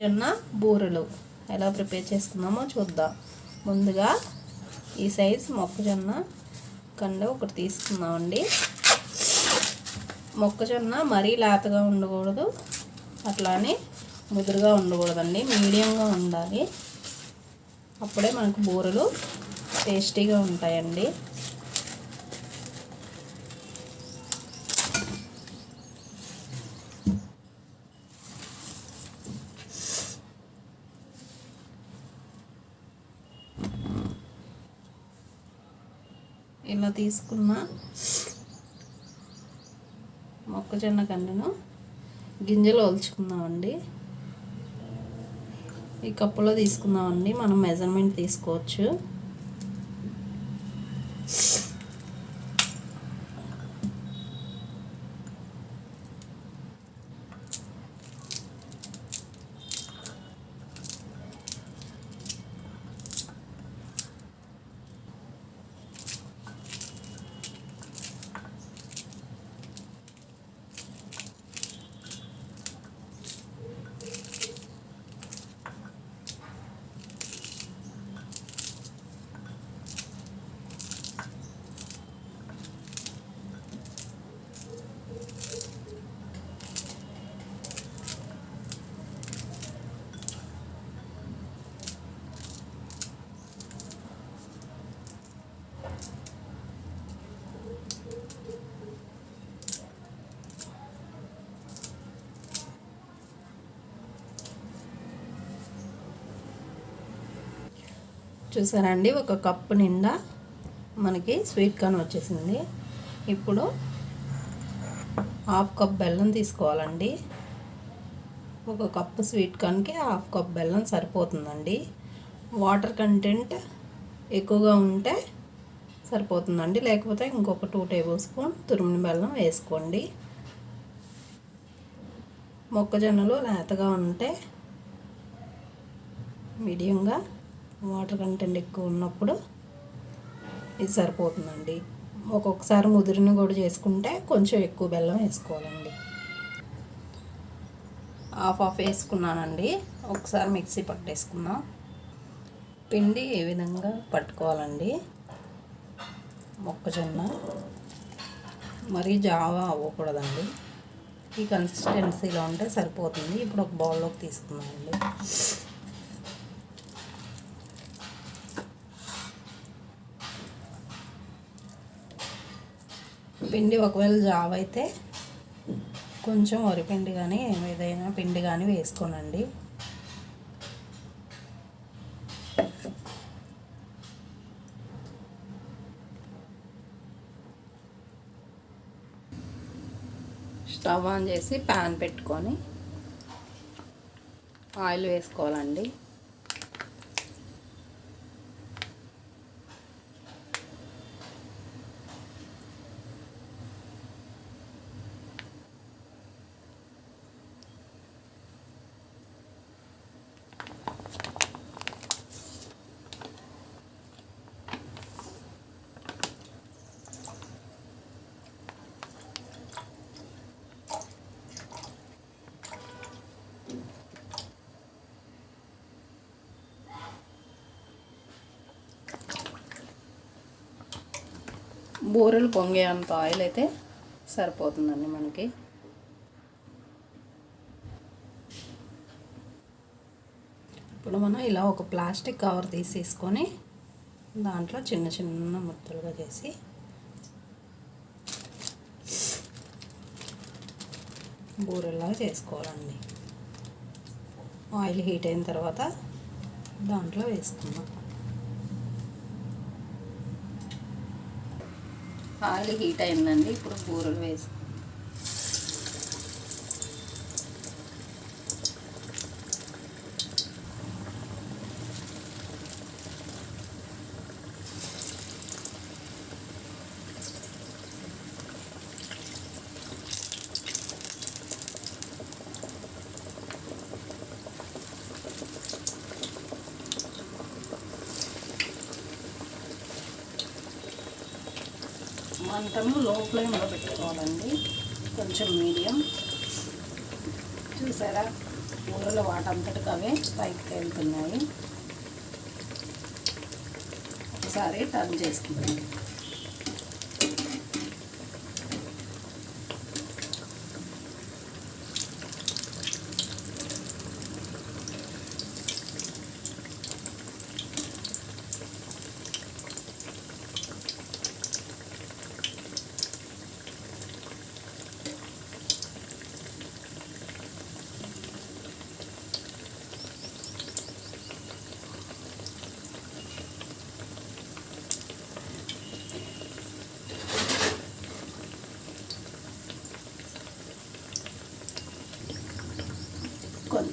మొక్కజొన్న బూరెలు. ఎలా ప్రిపేర్ చేసుకుందామో చూద్దాం. ముందుగా ఈ సైజ్ మొక్కజొన్న కండ ఒకటి తీసుకుందామండి. మొక్కజొన్న మరీ లేతగా ఉండకూడదు. అట్లానే ముదురుగా ఉండకూడదండి. మీడియంగా ఉండాలి. అప్పుడే మనకు బూరెలు టేస్టీగా ఉంటాయండి. ఇలా తీసుకున్న మొక్కజొన్న కండను గింజలు ఒలుచుకుందామండి. ఈ కప్పులో తీసుకుందామండి. మనం మెజర్మెంట్ తీసుకోవచ్చు. చూసారండి ఒక కప్పు నిండా మనకి స్వీట్ కార్న్ వచ్చేసింది. ఇప్పుడు హాఫ్ కప్ బెల్లం తీసుకోవాలండి. ఒక కప్పు స్వీట్ కార్న్కి హాఫ్ కప్ బెల్లం సరిపోతుందండి. వాటర్ కంటెంట్ ఎక్కువగా ఉంటే సరిపోతుందండి. లేకపోతే ఇంకొక టూ టేబుల్ స్పూన్ తురుమిని బెల్లం వేసుకోండి. మొక్కజొన్నలు లేతగా ఉంటే మీడియంగా వాటర్ కంటెంట్ ఎక్కువ ఉన్నప్పుడు ఇది సరిపోతుందండి. ఒక్కొక్కసారి ముదిరిని కూడా చేసుకుంటే కొంచెం ఎక్కువ బెల్లం వేసుకోవాలండి. హాఫ్ ఆఫ్ వేసుకున్నానండి. ఒకసారి మిక్సీ పట్టేసుకుందాం. పిండి ఏ విధంగా పట్టుకోవాలండి? మొక్కజొన్న మరీ జావా అవ్వకూడదండి. ఈ కన్సిస్టెన్సీలో ఉంటే సరిపోతుంది. ఇప్పుడు ఒక బౌల్లోకి తీసుకుందామండి. పిండి ఒకవేళ జావ అయితే కొంచెం వరిపిండి కానీ ఏదైనా పిండి కానీ వేసుకోనండి. స్టవ్ ఆన్ చేసి ప్యాన్ పెట్టుకొని ఆయిల్ వేసుకోవాలండి. బూరెలు పొంగే అంత ఆయిల్ అయితే సరిపోతుందండి మనకి. ఇప్పుడు మనం ఇలా ఒక ప్లాస్టిక్ కవర్ తీసేసుకొని దాంట్లో చిన్న చిన్న ముద్దలుగా చేసి బూరెల్లాగా చేసుకోవాలండి. ఆయిల్ హీట్ అయిన తర్వాత దాంట్లో వేసుకుందాం. ఆయిల్ హీట్ అయిందండి. ఇప్పుడు బూరెలు వేసి మంటను లో ఫ్లేమ్లో పెట్టుకోవాలండి కొంచెం మీడియం. చూసారా? బూరలు వాటంతటికి అవే పైకి వెళ్తున్నాయి. ఒకసారి టర్న్ చేసుకుంటాం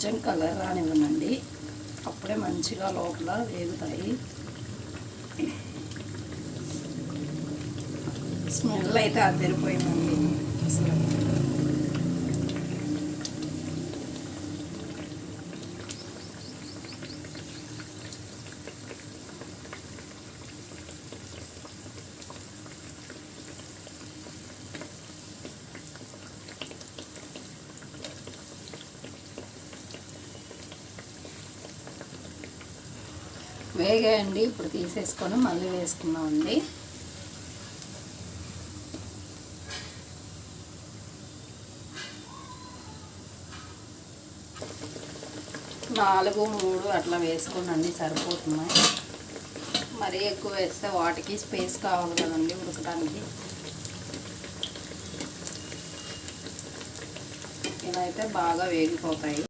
కొంచెం కలర్ రానివ్వనండి. అప్పుడే మంచిగా లోపల వేగుతాయి. స్మెల్ అయితే అదిరిపోయిందండి. అసలు వేగాయండి ఇప్పుడు తీసేసుకొని మళ్ళీ వేసుకున్నామండి నాలుగు మూడు అట్లా వేసుకోండి సరిపోతున్నాయి. మరీ ఎక్కువ వేస్తే వాటికి స్పేస్ కావాలి కదండి ఉడకడానికి. ఇలా అయితే బాగా వేగిపోతాయి.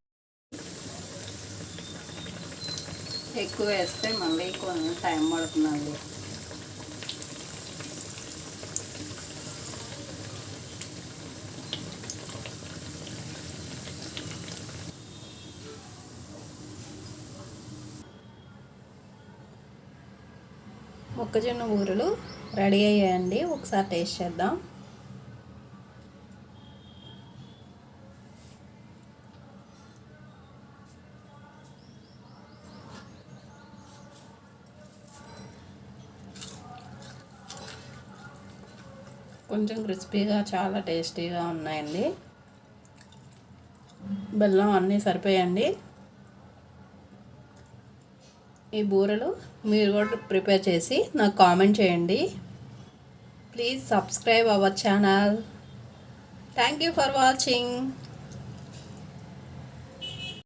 ఎక్కువ వేస్తే మళ్ళీ కొంచెం టైం పడుతుందండి. మొక్కజొన్న ఊరులు రెడీ అయ్యాయండి. ఒకసారి టేస్ట్ చేద్దాం. కొంచెం క్రిస్పీగా చాలా టేస్టీగా ఉన్నాయండి. బెల్లం అన్నీ సరిపోయండి. ఈ బూరెలు మీరు కూడా ప్రిపేర్ చేసి నాకు కామెంట్ చేయండి. Please subscribe our channel. Thank you for watching.